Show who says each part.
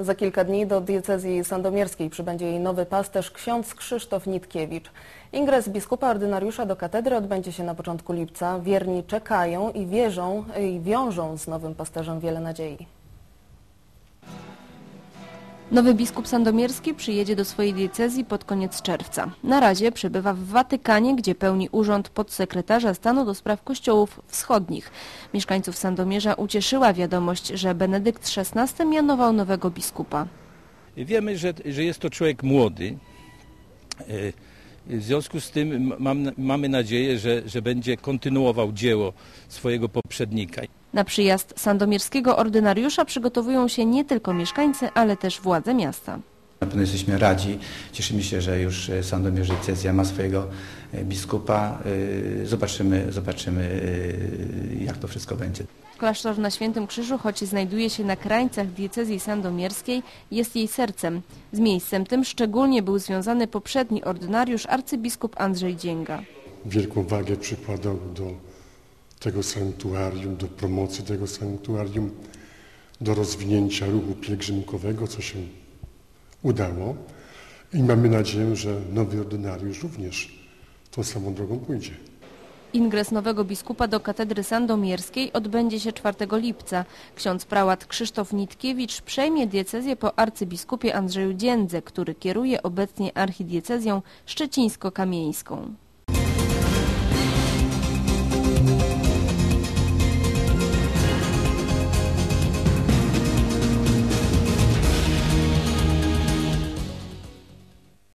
Speaker 1: Za kilka dni do diecezji sandomierskiej przybędzie jej nowy pasterz ksiądz Krzysztof Nitkiewicz. Ingres biskupa ordynariusza do katedry odbędzie się na początku lipca. Wierni czekają i wierzą i wiążą z nowym pasterzem wiele nadziei.
Speaker 2: Nowy biskup sandomierski przyjedzie do swojej diecezji pod koniec czerwca. Na razie przebywa w Watykanie, gdzie pełni urząd podsekretarza stanu do spraw kościołów wschodnich. Mieszkańców Sandomierza ucieszyła wiadomość, że Benedykt XVI mianował nowego biskupa.
Speaker 3: Wiemy, że, że jest to człowiek młody. W związku z tym mam, mamy nadzieję, że, że będzie kontynuował dzieło swojego poprzednika.
Speaker 2: Na przyjazd sandomierskiego ordynariusza przygotowują się nie tylko mieszkańcy, ale też władze miasta.
Speaker 4: Na pewno jesteśmy radzi. Cieszymy się, że już e, Sandomierz Diecezja ma swojego e, biskupa. E, Zobaczymy, zobaczymy to wszystko będzie.
Speaker 2: Klasztor na Świętym Krzyżu, choć znajduje się na krańcach diecezji sandomierskiej, jest jej sercem. Z miejscem tym szczególnie był związany poprzedni ordynariusz arcybiskup Andrzej Dzięga.
Speaker 5: wielką wagę przykładał do tego sanktuarium, do promocji tego sanktuarium, do rozwinięcia ruchu pielgrzymkowego, co się udało. I mamy nadzieję, że nowy ordynariusz również tą samą drogą pójdzie.
Speaker 2: Ingres nowego biskupa do katedry sandomierskiej odbędzie się 4 lipca. Ksiądz prałat Krzysztof Nitkiewicz przejmie diecezję po arcybiskupie Andrzeju Dziędze, który kieruje obecnie archidiecezją szczecińsko-kamieńską.